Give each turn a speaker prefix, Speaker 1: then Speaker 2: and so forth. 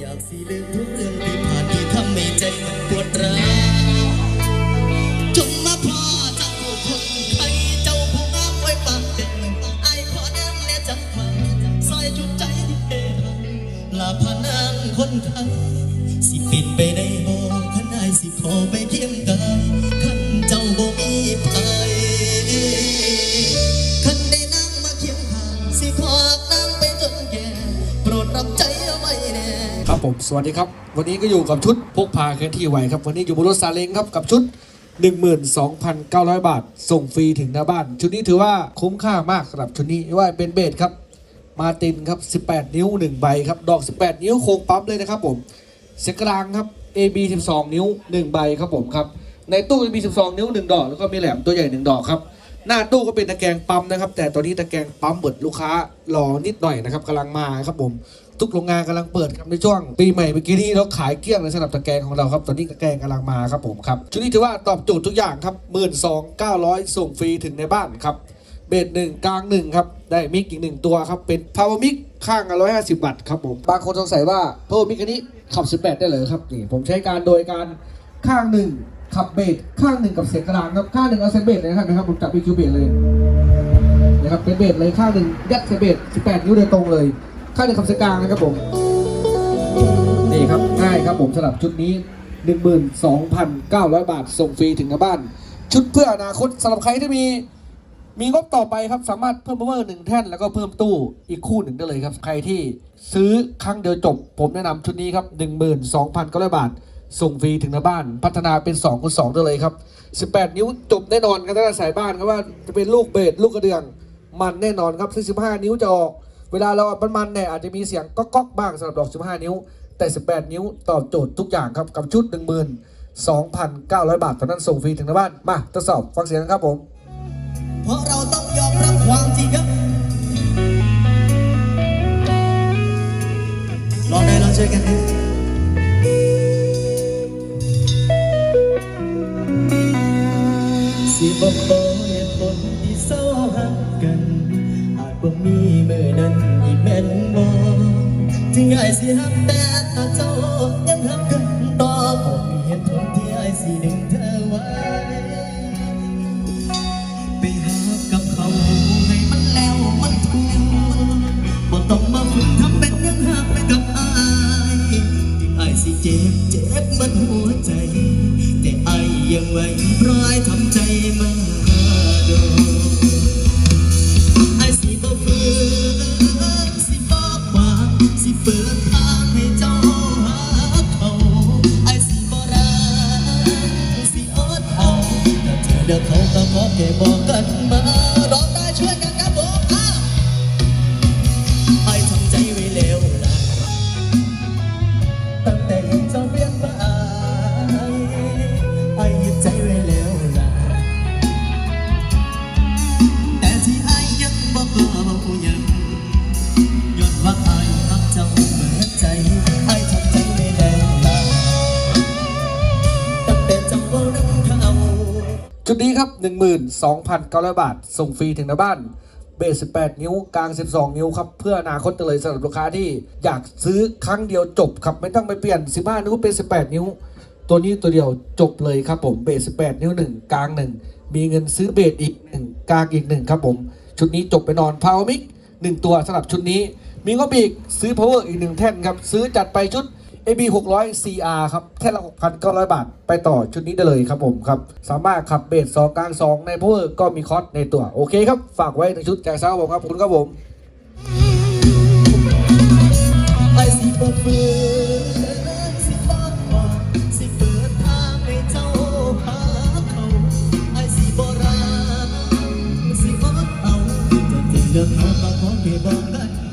Speaker 1: อยากสิลืมทุกเรื่องที่ผ่านที่ทำให้ใจมันปวดร้าวจนมาพอเจ้าคนไทยเจ้าผู้งามไว้ปากเด็ดไอ้ขอแนมและจังหวะซอยจุดใจที่เปหันลาพานางคนไทย รับใจไว้แน่
Speaker 2: ครับผมสวัสดีครับ วันนี้ก็อยู่กับชุดพกพาเคลื่อนที่ไวครับ วันนี้อยู่บนรถซาเล้งครับกับชุด 12,900 บาท ส่งฟรีถึงหน้าบ้าน ชุดนี้ถือว่าคุ้มค่ามากสำหรับชุดนี้ว่าเป็นเบสครับ มาตินครับ 18 นิ้ว 1 ใบครับ ดอก 18 นิ้วโค้งปั๊มเลยนะครับผมเสกลางครับ AB 12 นิ้ว 1 ใบครับผมครับ ในตู้ AB 12 นิ้ว 1 ดอก แล้วก็มีแหลมตัวใหญ่ 1 ดอกครับหน้าตู้ก็เป็นตะแกรงปั๊มนะครับ แต่ตอนนี้ตะแกรงปั๊มเปิดลูกค้ารอนิดหน่อยนะครับกำลังมาครับผม ทุกโรงงานกำลังเปิดครับในช่วงปีใหม่เมื่อกี้นี้เราขายเกลี้ยงเลยสำหรับตะแกรงของเราครับ ตอนนี้ตะแกรงกำลังมาครับผมครับชุดนี้ถือว่าตอบโจทย์ทุกอย่างครับหมื่นสองเก้าร้อยส่งฟรีถึงในบ้านครับเบสหนึ่งกลางหนึ่งครับ ได้มิกอีกหนึ่งตัวครับ เป็น power mic ข้างร้อยห้าสิบวัตต์ครับผมบางคนสงสัยว่า power mic อันนี้ขับ18ได้เลยครับนี่ผมใช้การโดยการข้างหนึ่งขับเบสข้างหนึ่งกับเสียงกลางครับข้างหนึ่งเอาเซนเบสเลยนะครับนะครับผมจับ EQ เบสเลยนะครับเป็นเบสเลยข้างหนึ่งยัดเซนเบส18นิ้วโดยตรงเลย ข้างหนึ่งขับเสียงกลางนะครับผมนี่ครับง่ายครับผมสำหรับชุดนี้ 12,900 บาทส่งฟรีถึงหน้าบ้าน ชุดเพื่ออนาคตสำหรับใครที่มีมีงบต่อไปครับสามารถเพิ่มพาวเวอร์หนึ่งแท่นแล้วก็เพิ่มตู้อีกคู่หนึ่งได้เลยครับ ใครที่ซื้อครั้งเดียวจบ ผมแนะนำชุดนี้ครับ 12,900 บาท ส่งฟรีถึงหน้าบ้าน พัฒนาเป็น2คูณ2ได้เลยครับ 18 นิ้วจบแน่นอนครับถ้าสายบ้านครับว่าจะเป็นลูกเบสลูกกระเดื่อง มันแน่นอนครับซึ่ง15 นิ้วจะออก เวลาเราอัดมันๆเนี่ยอาจจะมีเสียงก๊อกๆบ้างสำหรับดอก 15 นิ้ว แต่ 18 นิ้วตอบโจทย์ทุกอย่างครับกับชุด 12,900 บาทเท่านั้นส่งฟรีถึงหน้าบ้าน มาทดสอบฟังเสียงกันครับผม
Speaker 1: เพราะเราต้องยอมรับความจริงครับลองได้ลองช่วยกันนะสิบอกขอเหตุผลที่เศร้าหักกัน อาจบ่มีเมื่อนั้นอีกแม่นบ่ ถึงไอ้สิหักแต่ถ้าเจ้ายังหักกันต่อบ่มีเหตุผลที่ไอ้สิดึงเธอไว้ ไปหากับเขาให้มันแล้วมันถูกบ่ต้องมาฝึกทำเป็นยังหักไปกับไอายที่อายสิเจ็บเจ็บมันหัวใจ แต่ไอายยังไหวเพราะอายทำใจมาโดน เขาก็ขอแค่บอกกันมาร้อง ชุดนี้
Speaker 2: ครับ 12,900 บาท ส่งฟรีถึงหน้าบ้าน เบส 18 นิ้ว กลาง 12 นิ้วครับ เพื่ออนาคตเลยสำหรับลูกค้าที่อยากซื้อครั้งเดียวจบครับ ไม่ต้องไปเปลี่ยน 15 นิ้วเป็น 18 นิ้ว ตัวนี้ตัวเดียวจบเลยครับผม เบส 18 นิ้ว 1 กลาง 1 มีเงินซื้อเบสอีก 1 กลางอีก 1 ครับผม ชุดนี้จบไปนอนพาวมิก1ตัวสำหรับชุดนี้ มีงบอีกซื้อ power อีก 1 แท่นครับ ซื้อจัดไปชุด AB 600 CR ครับ แค่ละ 6,900 บาท ไปต่อชุดนี้ได้เลยครับผมครับ สามารถขับเบสสองกลางสองในพวกก็มีคอสในตัว โอเคครับ ฝากไว้ในชุดแจ็คซ้าผมครับ ขอบคุณครับผม
Speaker 1: เดินทางมาขอให้บอกได้